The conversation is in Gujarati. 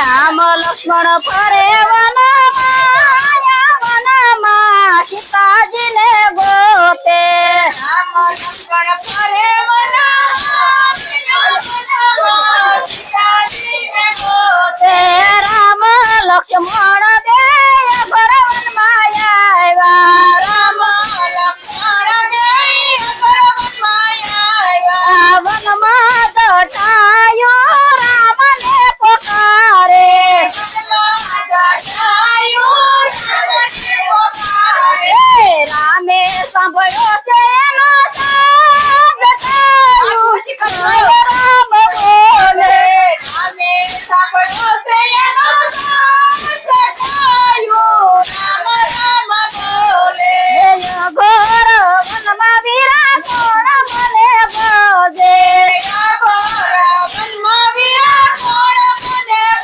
રામ લક્ષ્મણ ફરે વનમાં સીતાજી ને ગોતે. રામ રામ લક્ષ્મણ રામે સાંભળ્યો